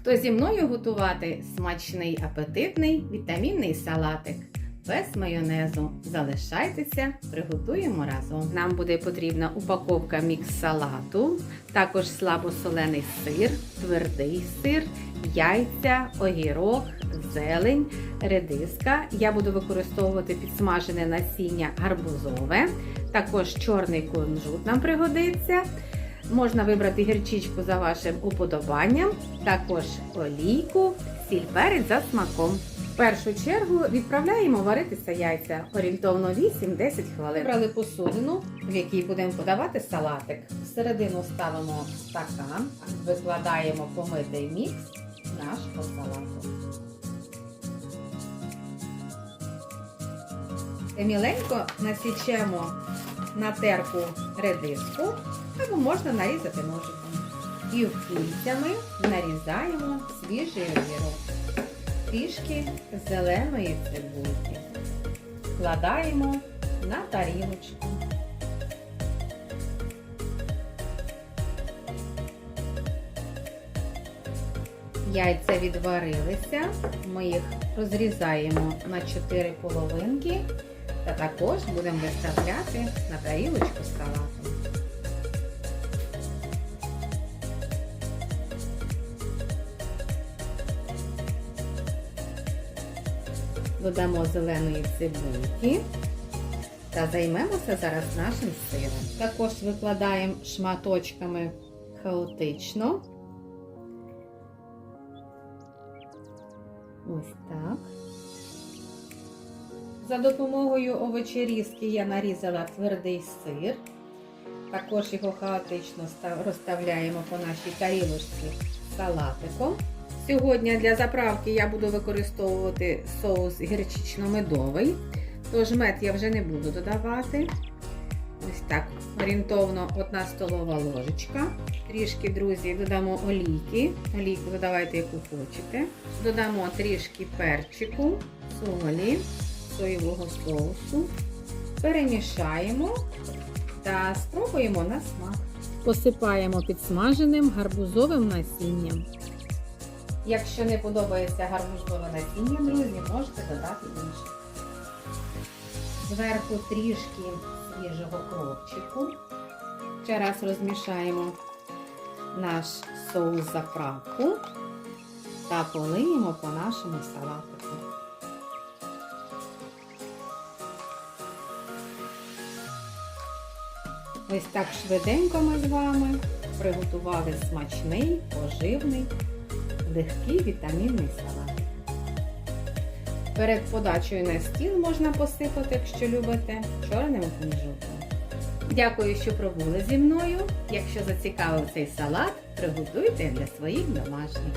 Хто зі мною готувати смачний апетитний вітамінний салатик без майонезу. Залишайтеся, приготуємо разом. Нам буде потрібна упаковка мікс салату, також слабосолений сир, твердий сир, яйця, огірок, зелень, редиска. Я буду використовувати підсмажене насіння гарбузове, також чорний кунжут нам пригодиться. Можна вибрати гірчичку за вашим уподобанням, також олійку, сіль за смаком. В першу чергу відправляємо варитися яйця орієнтовно 8-10 хвилин. Вибрали посудину, в якій будемо подавати салатик. Всередину ставимо стакан, викладаємо помитий мікс нашого салату. Міленько насічемо на терку редиску або можна нарізати ножиком. І кільцями нарізаємо свіжий огірок, трішки зеленої цибульки. Вкладаємо на тарілочку. Яйця відварилися, ми їх розрізаємо на 4 половинки та також будемо виставляти на тарілочку з салатом. Додамо зеленої цибульки та займемося зараз нашим сиром. Також викладаємо шматочками хаотично. Ось так. За допомогою овочерізки я нарізала твердий сир. Також його хаотично розставляємо по нашій тарілочці салатиком. Сьогодні для заправки я буду використовувати соус гірчично-медовий, тож мед я вже не буду додавати. Ось так, орієнтовно 1 столова ложечка. Трішки, друзі, додамо олійки. Олійку додавайте, яку хочете. Додамо трішки перчику, солі, соєвого соусу. Перемішаємо та спробуємо на смак. Посипаємо підсмаженим гарбузовим насінням. Якщо не подобається гарбузове насіння, друзі, можете додати інше. Зверху трішки свіжого кропчику. Ще раз розмішаємо наш соус заправку та полиємо по нашому салатику. Ось так швиденько ми з вами приготували смачний, поживний, легкий вітамінний салат. Перед подачею на стіл можна посипати, якщо любите, чорним кунжутом. Дякую, що пробули зі мною. Якщо зацікавив цей салат, приготуйте для своїх домашніх.